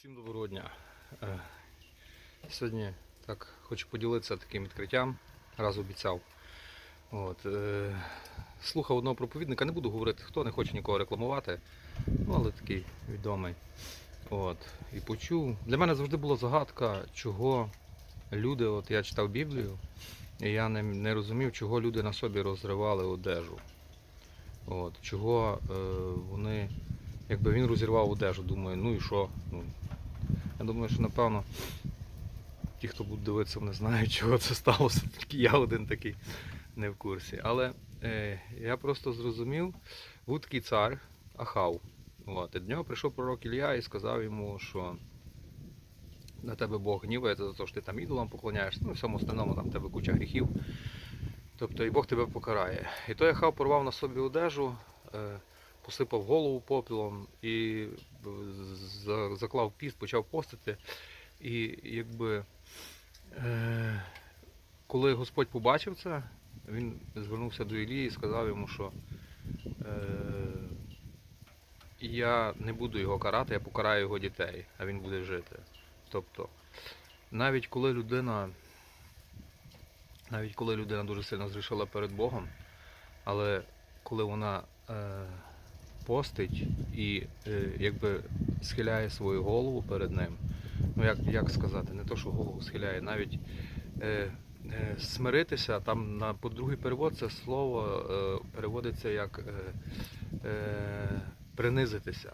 Всім доброго дня. Е, Сьогодні так хочу поділитися таким відкриттям, раз обіцяв. От, е, слухав одного проповідника, не буду говорити, хто не хоче нікого рекламувати, ну але такий відомий. От, і почув. Для мене завжди була загадка, чого люди, от я читав Біблію, і я не, не розумів, чого люди на собі розривали одежу. От, чого е, вони якби він розірвав одежу, думаю, ну і що? Ну, я думаю, що напевно ті, хто будуть дивитися, вони знають, чого це сталося. Тільки я один такий не в курсі. Але е, я просто зрозумів, був такий цар Ахав. От, і до нього прийшов пророк Ілля і сказав йому, що на тебе Бог гнівається за те, що ти там ідолам поклоняєшся, ну і всьому остальному там тебе куча гріхів. Тобто і Бог тебе покарає. І той Ахав порвав на собі одежу. Е, посипав голову попілом і заклав піст, почав постити. І якби е, коли Господь побачив це, він звернувся до Ілії і сказав йому, що е, я не буду його карати, я покараю його дітей, а він буде жити. Тобто, навіть коли людина, навіть коли людина дуже сильно зрішила перед Богом, але коли вона е, постить і е, якби схиляє свою голову перед ним. Ну як, як сказати, не то, що голову схиляє, навіть е, е, смиритися, там на по другий перевод це слово е, переводиться як е, е, принизитися.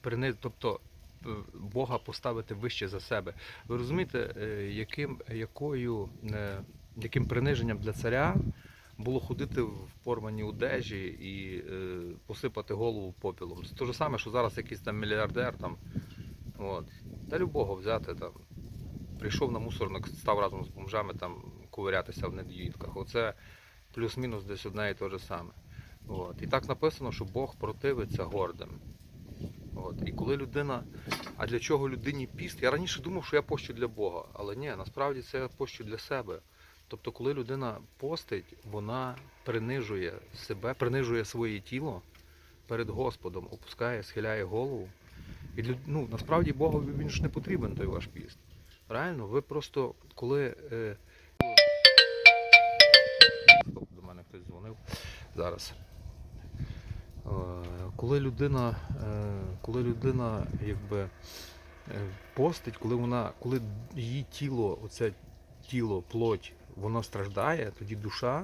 Приниз, тобто е, Бога поставити вище за себе. Ви розумієте, е, яким, якою, е, яким приниженням для царя було ходити в порваній одежі і е, посипати голову попілом. Це те ж саме, що зараз якийсь там мільярдер там. От. Та любого взяти там. Прийшов на мусорник, став разом з бомжами там ковирятися в недоїдках. Оце плюс-мінус десь одне і те ж саме. От. І так написано, що Бог противиться гордим. От. І коли людина. А для чого людині піст? Я раніше думав, що я пощу для Бога, але ні, насправді це я пощу для себе. Тобто, коли людина постить, вона принижує себе, принижує своє тіло перед Господом, опускає, схиляє голову. І ну, насправді Богу він ж не потрібен той ваш піст. Реально, ви просто коли. Е... До мене хтось дзвонив зараз. Е, Коли людина, е, коли людина якби е, постить, коли вона, коли її тіло, оце тіло, плоть, воно страждає, тоді душа,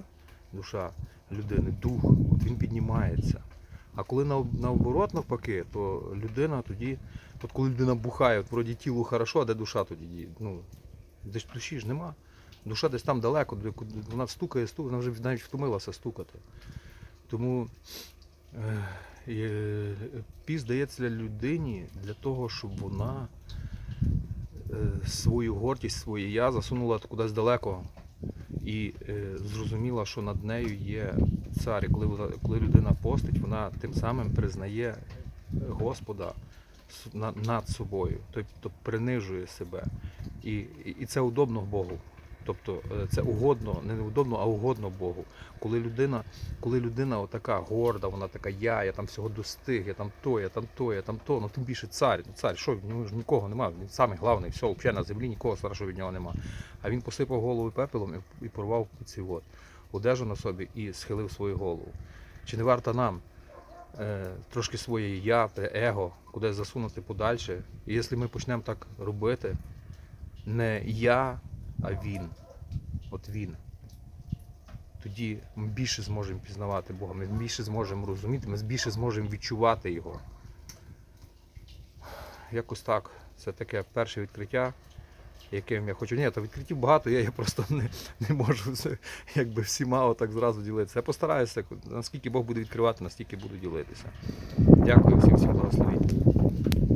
душа людини, дух, от він піднімається. А коли наоборот навпаки, то людина тоді, от коли людина бухає, от вроді тілу хорошо, а де душа тоді? Ну, десь душі ж нема. Душа десь там далеко, вона стукає, стукає, вона вже навіть втомилася стукати. Тому е, е, піс дається людині для того, щоб вона е, свою гордість, своє я засунула кудись далеко і е, зрозуміла, що над нею є цар. І коли, коли людина постить, вона тим самим признає Господа над собою, тобто принижує себе. І і це удобно Богу. Тобто е, це угодно, не неудобно, а угодно Богу. Коли людина, коли людина отака горда, вона така я, я там всього достиг, я там то, я там то, я там то, ну тим більше цар. Ну цар, що ну, ж нікого немає, він самий головний, все, взагалі на землі нікого старшого від нього нема. А він посипав голову пепелом і, і порвав ці от, одежу на собі і схилив свою голову. Чи не варто нам е, трошки своє я, его, кудись засунути подальше? І якщо ми почнемо так робити, не я, а він. От він. Тоді ми більше зможемо пізнавати Бога, ми більше зможемо розуміти, ми більше зможемо відчувати Його. Якось так. Це таке перше відкриття, яким я хочу. Ні, то відкриттів багато є, я просто не, не можу якби всіма отак зразу ділитися. Я постараюся, наскільки Бог буде відкривати, настільки буду ділитися. Дякую всім, всім благословінь.